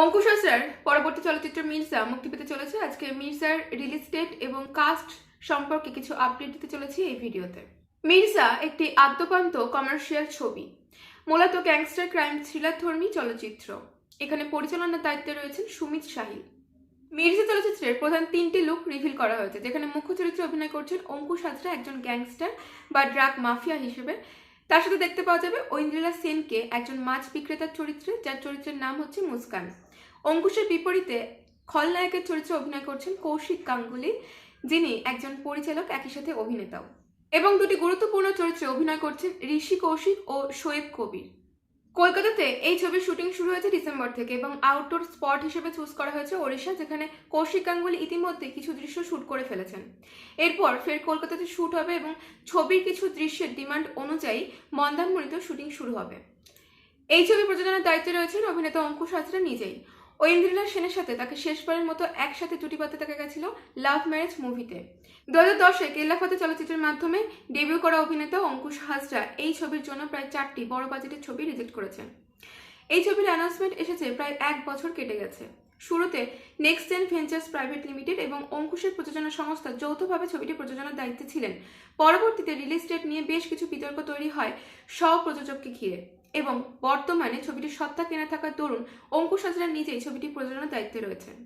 অঙ্কুশ হাসরার পরবর্তী চলচ্চিত্র মির্জা মুক্তি পেতে চলেছে। আজকে মির্জার রিলিজ ডেট এবং কাস্ট সম্পর্কে কিছু আপডেট দিতে চলেছি এই ভিডিওতে। মির্জা একটি আদ্যপান্ত কমার্শিয়াল ছবি, মূলত গ্যাংস্টার ক্রাইম থ্রিলার ধর্মী চলচ্চিত্র। এখানে পরিচালনার দায়িত্বে রয়েছেন সুমিত শাহিল মির্জা চলচ্চিত্রের প্রধান তিনটি লুক রিভিল করা হয়েছে, যেখানে মুখ্য চরিত্রে অভিনয় করছেন অঙ্কুশ হাজরা, একজন গ্যাংস্টার বা ড্রাগ মাফিয়া হিসেবে। তার সাথে দেখতে পাওয়া যাবে ঐন্দ্রিলা সেনকে একজন মাছ বিক্রেতার চরিত্রে, যার চরিত্রের নাম হচ্ছে মুস্কান। অঙ্কুশের বিপরীতে খলনায়কের চরিত্রে অভিনয় করছেন কৌশিক গাঙ্গুলি, যিনি একজন পরিচালক, একই সাথে অভিনেতাও। এবং দুটি গুরুত্বপূর্ণ চরিত্রে অভিনয় করছেন ঋষি কৌশিক ও শোয়েব কবির। কলকাতাতে এই ছবির শুটিং শুরু হয়েছে ডিসেম্বর থেকে এবং আউটডোর স্পট হিসেবে চুজ করা হয়েছে ওড়িশা, যেখানে কৌশিক গাঙ্গুলি ইতিমধ্যে কিছু দৃশ্য শ্যুট করে ফেলেছেন। এরপর ফের কলকাতাতে শুট হবে এবং ছবির কিছু দৃশ্যের ডিমান্ড অনুযায়ী মন্দারমণিতেও শুটিং শুরু হবে। এই ছবি প্রযোজনার দায়িত্বে রয়েছেন অভিনেতা অঙ্কুশ হাজরা নিজেই। ঐন্দ্রিলা সেনের সাথে তাকে শেষবারের মতো একসাথে জুটি বাঁধতে দেখা গেছিল লাভ ম্যারেজ মুভিতে দু হাজার দশে কেল্লাফাতে চলচ্চিত্রের মাধ্যমে ডেবিউ করা অভিনেতা অঙ্কুশ হাজরা এই ছবির জন্য প্রায় চারটি বড় বাজেটের ছবি রিজেক্ট করেছেন। এই ছবির অ্যানাউন্সমেন্ট এসেছে প্রায় এক বছর কেটে গেছে। শুরুতে next gen ventures private limited এবং অঙ্কুশের প্রযোজনা সংস্থা যৌথভাবে ছবিটি প্রযোজনার দায়িত্বে ছিলেন। পরবর্তীতে রিলিজ ডেট নিয়ে বেশ কিছু বিতর্ক তৈরি হয় সহ প্রযোজককে ঘিরে। এবং বর্তমানে ছবিটির সত্তা কেনা থাকার দরুন অঙ্কুশ হাজরা নিজেই ছবিটি প্রযোজনার দায়িত্বে রয়েছেন।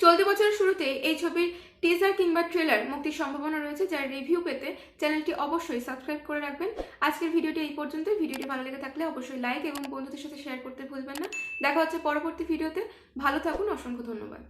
চলতি বছরের শুরুতে এই ছবির টিজার কিংবা ট্রেলার মুক্তির সম্ভাবনা রয়েছে, যার রিভিউ পেতে চ্যানেলটি অবশ্যই সাবস্ক্রাইব করে রাখবেন। আজকের ভিডিওটি এই পর্যন্ত ভিডিওটি ভালো লেগে থাকলে অবশ্যই লাইক এবং বন্ধুদের সাথে শেয়ার করতে ভুলবেন না। দেখা হচ্ছে পরবর্তী ভিডিওতে। ভালো থাকুন, অসংখ্য ধন্যবাদ।